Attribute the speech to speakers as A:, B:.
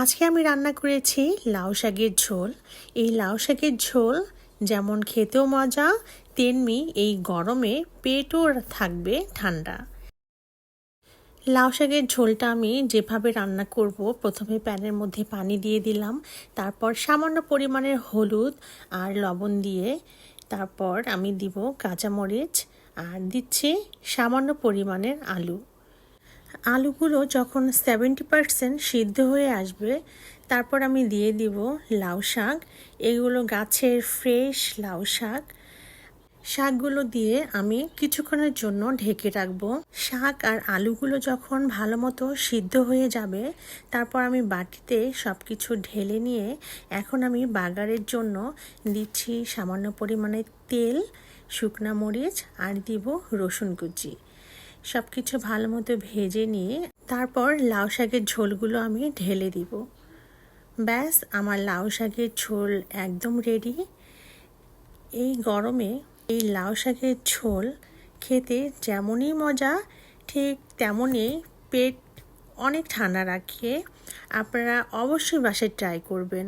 A: আজকে আমি রান্না করেছি লাউ শাকের ঝোল। এই লাউ শাকের ঝোল যেমন খেতেও মজা, তেমনি এই গরমে পেটও থাকবে ঠান্ডা। লাউ শাকের ঝোলটা আমি যেভাবে রান্না করব, প্রথমে প্যানের মধ্যে পানি দিয়ে দিলাম, তারপর সামান্য পরিমাণের হলুদ আর লবণ দিয়ে, তারপর আমি দিব কাঁচামরিচ আর দিচ্ছি সামান্য পরিমাণের আলু। আলুগুলো যখন সেভেন্টি পারসেন্ট সিদ্ধ হয়ে আসবে, তারপর আমি দিয়ে দিব লাউ শাক। এগুলো গাছের ফ্রেশ লাউ শাক। শাকগুলো দিয়ে আমি কিছুক্ষণের জন্য ঢেকে রাখব। শাক আর আলুগুলো যখন ভালো মতো সিদ্ধ হয়ে যাবে, তারপর আমি বাটিতে সব কিছু ঢেলে নিয়ে এখন আমি বাগারের জন্য দিচ্ছি সামান্য পরিমাণে তেল, শুকনা মরিচ আর দিব রসুন কুচি। সব কিছু ভালো মতো ভেজে নিয়ে তারপর লাউ শাকের ঝোলগুলো আমি ঢেলে দিব। ব্যাস, আমার লাউ শাকের ঝোল একদম রেডি এই গরমে এই লাউ শাকের ঝোল খেতে যেমনই মজা, ঠিক তেমনই পেট অনেক ঠান্ডা রাখিয়ে আপনারা অবশ্যই বাসায় ট্রাই করবেন।